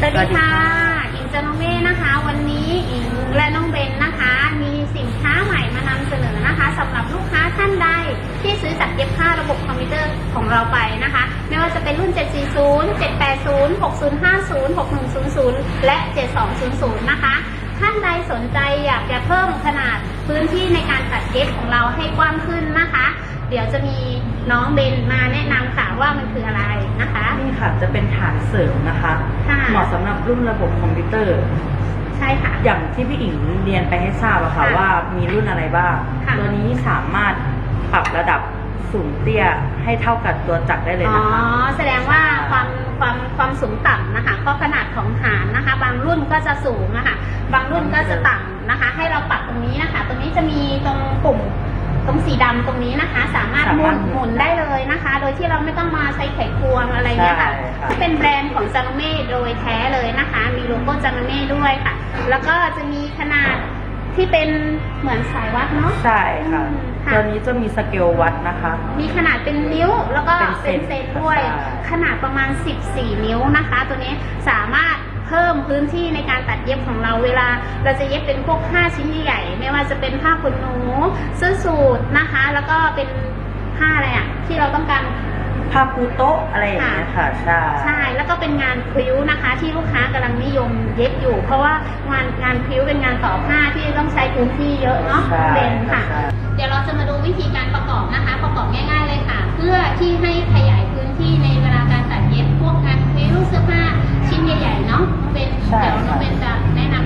สวัสดีค่ะ อิงจาน้องเม่นะคะ วันนี้อิงและน้องเบนนะคะ มีสินค้าใหม่มานำเสนอนะคะสำหรับลูกค้าท่านใดที่ซื้อจัดเย็บผ้าระบบคอมพิวเตอร์ของเราไปนะคะ ไม่ว่าจะเป็นรุ่น 740 780 6050 6100 และ 7200 นะคะ ท่านใดสนใจอยากจะเพิ่มขนาดพื้นที่ในการตัดเย็บของเราให้กว้างขึ้นนะคะ เดี๋ยวจะมีน้องเบนมาแนะนำค่ะว่ามันคืออะไรนะคะ นี่ค่ะจะเป็นฐานเสริมนะคะค่ะ เหมาะสำหรับรุ่นระบบคอมพิวเตอร์ ใช่ค่ะ อย่างที่พี่อิงเรียนไปให้ทราบอะค่ะค่ะว่ามีรุ่นอะไรบ้างค่ะ ตัวนี้สามารถปรับระดับสูงเตี้ยให้เท่ากับตัวจักรได้เลยอ๋อนะคะ แสดงว่าความความความสูงต่ำนะคะก็ขนาดของฐานนะคะ บางรุ่นก็จะสูงนะคะบางรุ่นก็จะต่ำนะคะ ให้เราปรับตรงนี้นะคะ ตรงนี้จะมีตรงปุ่ม ตรงสีดำตรงนี้นะคะ สามารถหมุสามารถนหมุนได้เลยนะคะ โดยที่เราไม่ต้องมาใช้ไขควงอะไรเนี่ยค่ะ ใช่ค่ะ เป็นแบรนด์ของจานเม่โดยแท้เลยนะคะ มีโลโก้จานเม่ด้วยค่ะ แล้วก็จะมีขนาดที่เป็นเหมือนสายวัดเนาะ ใช่ค่ะอืมค่ะ ตัวนี้จะมีสเกลวัดนะคะ มีขนาดเป็นนิ้วแล้วก็เป็เป็นนเซเซนนด้วย ใช่ ขนาดประมาณ 14 นิ้วนะคะ ตัวนี้สามารถเพิ่มพื้นที่ในการตัดเย็บของเราเวลา เราจะเย็บเป็นพวกผ้าชิ้นใหญ่ๆไม่ว่าจะเป็นผ้าขนหนู เสื้อสูทนะคะ แล้วก็เป็นผ้าอะไรอะที่เราต้องการผ้าปูโต๊ะอะไรอย่างเงี้ยค่ะใช่ใช่แล้วก็เป็นงานพริ้วนะคะ ที่ลูกค้ากำลังนิยมเย็บอยู่ เพราะว่างานงานพริ้วเป็นงานต่อผ้าที่ต้องใช้พื้นที่เยอะเนาะใช่เบนค่ะใช่เดี๋ยวเราจะมาดูวิธีการประกอบนะคะ ประกอบง่าย ๆเลยค่ะ เพื่อที่ให้ขยายพื้นที่ในเวลาการตัดเย็บพวกงานพริ้วเสื้อผ้าชิ้นใหญ่ๆเนาะน้องเบนใช่เดี๋ยวน้องเบนจะแนะน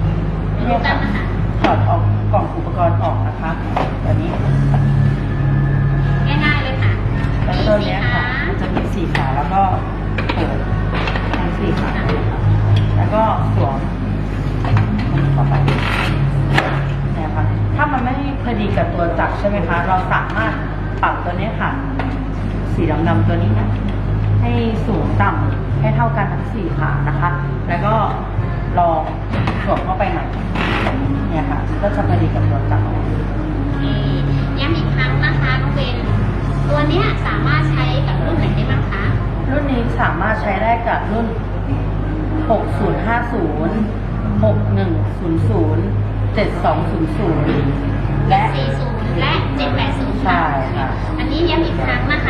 ำดูกันนะคะ ถอดออกกล่องอุปกรณ์ออกนะคะตัวนี้ง่ายๆเลยค่ะแล้วมีตัวสีเนี้ยขาค่ะจะมีสี่ขาแล้วก็เปิดทั้งสี่ขาแล้วก็สวมต่อไปเนี่ยค่ะถ้ามันไม่พอดีกับตัวจักรใช่ไหมคะ เราสามารถปรับตัวเนี้ยค่ะ สีดำๆตัวนี้นะให้สูงต่ำให้เท่ากันทั้งสี่ขานะคะ แล้วก็ลองสวมเข้าไปใหม่ เนี่ยค่ะก็จะพอดีกับตัวจักรโอเคย้ำอีกครั้งนะคะน้องเบนตัวเนี้ยสามารถใช้กับรุ่นไหนได้บ้างคะรุ่นนี้สามารถใช้ได้กับรุ่น 6050 6100 7200 และ 40 และ 780 ใช่ค่ะ อันนี้ย้ำอีกครั้งนะคะราคา